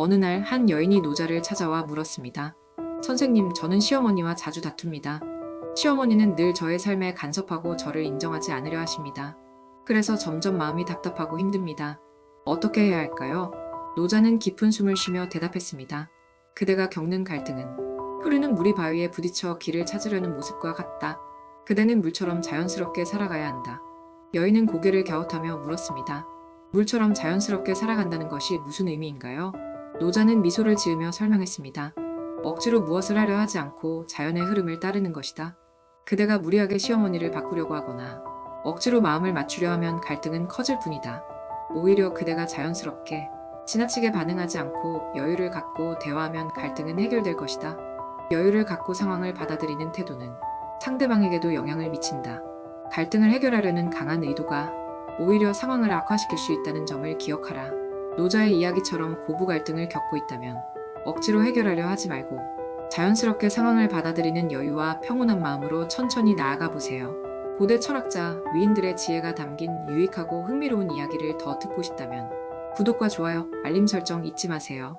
어느 날 한 여인이 노자를 찾아와 물었습니다. 선생님, 저는 시어머니와 자주 다툽니다. 시어머니는 늘 저의 삶에 간섭하고 저를 인정하지 않으려 하십니다. 그래서 점점 마음이 답답하고 힘듭니다. 어떻게 해야 할까요? 노자는 깊은 숨을 쉬며 대답했습니다. 그대가 겪는 갈등은 흐르는 물이 바위에 부딪혀 길을 찾으려는 모습과 같다. 그대는 물처럼 자연스럽게 살아가야 한다. 여인은 고개를 갸웃하며 물었습니다. 물처럼 자연스럽게 살아간다는 것이 무슨 의미인가요? 노자는 미소를 지으며 설명했습니다. 억지로 무엇을 하려 하지 않고 자연의 흐름을 따르는 것이다. 그대가 무리하게 시어머니를 바꾸려고 하거나 억지로 마음을 맞추려 하면 갈등은 커질 뿐이다. 오히려 그대가 자연스럽게 지나치게 반응하지 않고 여유를 갖고 대화하면 갈등은 해결될 것이다. 여유를 갖고 상황을 받아들이는 태도는 상대방에게도 영향을 미친다. 갈등을 해결하려는 강한 의도가 오히려 상황을 악화시킬 수 있다는 점을 기억하라. 노자의 이야기처럼 고부 갈등을 겪고 있다면 억지로 해결하려 하지 말고 자연스럽게 상황을 받아들이는 여유와 평온한 마음으로 천천히 나아가 보세요. 고대 철학자 위인들의 지혜가 담긴 유익하고 흥미로운 이야기를 더 듣고 싶다면 구독과 좋아요, 알림 설정 잊지 마세요.